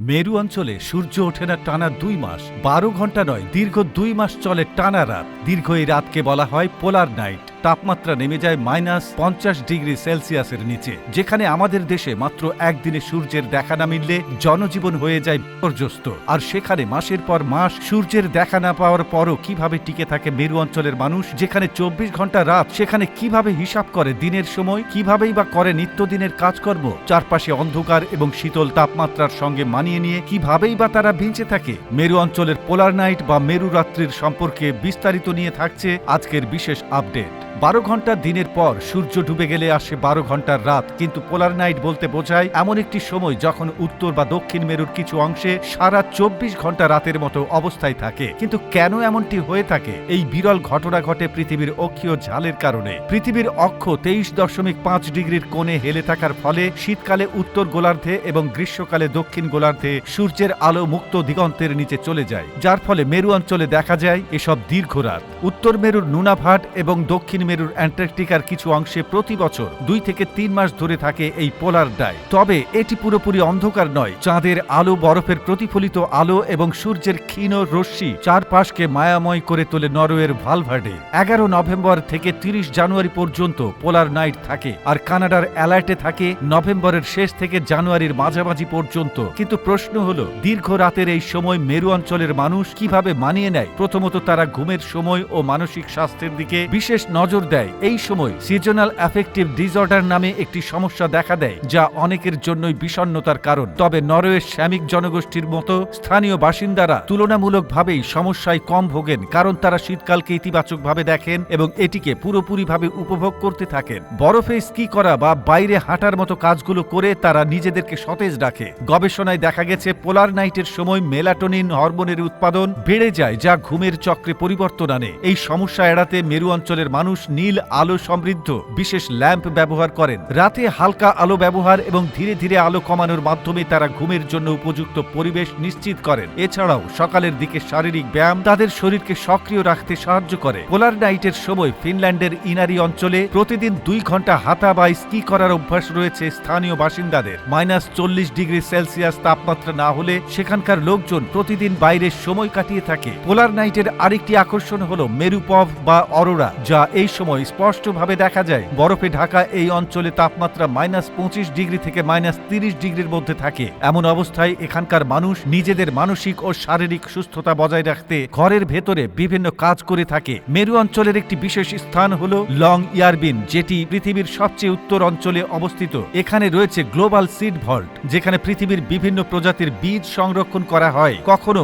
মেরু অঞ্চলে সূর্য ওঠে না টানা দুই মাস, বারো ঘণ্টা নয়, দীর্ঘ দুই মাস চলে টানা রাত। দীর্ঘ এই রাতকে বলা হয় পোলার নাইট। তাপমাত্রা নেমে যায় মাইনাস পঞ্চাশ ডিগ্রি সেলসিয়াসের নিচে, যেখানে আমাদের দেশে মাত্র একদিনে সূর্যের দেখা না মিললে জনজীবন হয়ে যায় বিপর্যস্ত। আর সেখানে মাসের পর মাস সূর্যের দেখা না পাওয়ার পরও কীভাবে টিকে থাকে মেরু অঞ্চলের মানুষ, যেখানে চব্বিশ ঘণ্টা রাত, সেখানে কীভাবে হিসাব করে দিনের সময়, কিভাবেই বা করে নিত্যদিনের কাজকর্ম, চারপাশে অন্ধকার এবং শীতল তাপমাত্রার সঙ্গে মানিয়ে নিয়ে কিভাবেই বা তারা বেঁচে থাকে, মেরু অঞ্চলের পোলার নাইট বা মেরু রাত্রির সম্পর্কে বিস্তারিত নিয়ে থাকছে আজকের বিশেষ আপডেট। বারো ঘণ্টা দিনের পর সূর্য ডুবে গেলে আসে বারো ঘণ্টার রাত, কিন্তু পোলার নাইট বলতে বোঝায় এমন একটি সময় যখন উত্তর বা দক্ষিণ মেরুর কিছু অংশে সারা চব্বিশ ঘণ্টা রাতের মতো অবস্থায় থাকে। কিন্তু কেন এমনটি হয়ে থাকে? এই বিরল ঘটনা ঘটে পৃথিবীর অক্ষীয় ঝালের কারণে। পৃথিবীর অক্ষ তেইশ দশমিক পাঁচ ডিগ্রির কোণে হেলে থাকার ফলে শীতকালে উত্তর গোলার্ধে এবং গ্রীষ্মকালে দক্ষিণ গোলার্ধে সূর্যের আলো মুক্ত দিগন্তের নিচে চলে যায়, যার ফলে মেরু অঞ্চলে দেখা যায় এসব দীর্ঘ রাত। উত্তর মেরুর নুনাভাট এবং দক্ষিণ মেরুর অ্যান্টার্কটিকার কিছু অংশে প্রতি বছর দুই থেকে তিন মাস ধরে থাকে এই পোলার ডাই। তবে এটি পুরোপুরি অন্ধকার নয়, চাঁদের আলো বরফের প্রতিফলিত আলো এবং সূর্যের ক্ষীণ রশ্মি চারপাশকে মায়াময় করে তোলে নরওয়ের ভালভার্ডে। এগারো নভেম্বর থেকে তিরিশ জানুয়ারি পর্যন্ত পোলার নাইট থাকে আর কানাডার অ্যালার্টে থাকে নভেম্বরের শেষ থেকে জানুয়ারির মাঝামাঝি পর্যন্ত। কিন্তু প্রশ্ন হল, দীর্ঘ রাতের এই সময় মেরু অঞ্চলের মানুষ কীভাবে মানিয়ে নেয়? প্রথমত তারা ঘুমের সময় ও মানসিক স্বাস্থ্যের দিকে বিশেষ নজর দেয়। এই সময় সিজনাল অ্যাফেক্টিভ ডিসঅর্ডার নামে একটি সমস্যা দেখা দেয়, যা অনেকের জন্যই বিষণ্ণতার কারণ। তবে নরওয়ের শ্যামিক জনগোষ্ঠীর মতো স্থানীয় বাসিন্দারা তুলনামূলকভাবেই সমস্যায় কম ভোগেন, কারণ তারা শীতকালকে ইতিবাচকভাবে দেখেন এবং এটিকে পুরোপুরিভাবে উপভোগ করতে থাকেন। বরফে স্কি করা বা বাইরে হাঁটার মতো কাজগুলো করে তারা নিজেদেরকে সতেজ রাখে। গবেষণায় দেখা গেছে, পোলার নাইটের সময় মেলাটোনিন হরমোনের উৎপাদন বেড়ে যায়, যা ঘুমের চক্রে পরিবর্তন আনে। এই সমস্যা এড়াতে মেরু অঞ্চলের মানুষ নীল আলো সমৃদ্ধ, বিশেষ ল্যাম্প ব্যবহার করেন। রাতে হালকা আলো ব্যবহার এবং ধীরে ধীরে আলো কমানোর মাধ্যমে তারা ঘুমের জন্য উপযুক্ত পরিবেশ নিশ্চিত করেন। এছাড়াও সকালের দিকে শারীরিক ব্যায়াম তাদের শরীরকে সক্রিয় রাখতে সাহায্য করে। পোলার নাইটের সময় ফিনল্যান্ডের ইনারি অঞ্চলে প্রতিদিন দুই ঘণ্টা হাতা বা স্কি করার অভ্যাস রয়েছে স্থানীয় বাসিন্দাদের। মাইনাস চল্লিশ ডিগ্রি সেলসিয়াস তাপমাত্রা না হলে সেখানকার লোকজন প্রতিদিন বাইরে সময় কাটিয়ে থাকে। পোলার নাইটের আরেকটি আকর্ষণ হল মেরুপভ বা অরোরা, যা এই সময় স্পষ্টভাবে দেখা যায়, বরফে ঢাকা এই অঞ্চলে তাপমাত্রা মাইনাস পঁচিশ ডিগ্রি থেকে মাইনাস তিরিশ ডিগ্রির মধ্যে থাকে। এমন অবস্থায় এখানকার মানুষ নিজেদের মানসিক ও শারীরিক সুস্থতা বজায় রাখতে ঘরের ভেতরে বিভিন্ন কাজ করে থাকে। মেরু অঞ্চলের একটি বিশেষ স্থান হল লং ইয়ারবিন, যেটি পৃথিবীর সবচেয়ে উত্তর অঞ্চলে অবস্থিত। এখানে রয়েছে গ্লোবাল সিড ভল্ট, যেখানে পৃথিবীর বিভিন্ন প্রজাতির বীজ সংরক্ষণ করা হয়। কখনো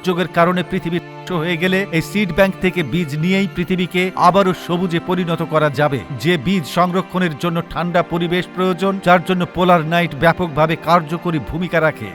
মহাযোগের কারণে পৃথিবী হয়ে গেলে এই সিড ব্যাংক থেকে বীজ নিয়েই পৃথিবীকে আবারও সবুজে পরিণত করা যাবে। যে বীজ সংরক্ষণের জন্য ঠান্ডা পরিবেশ প্রয়োজন, যার জন্য পোলার নাইট ব্যাপকভাবে কার্যকরী ভূমিকা রাখে।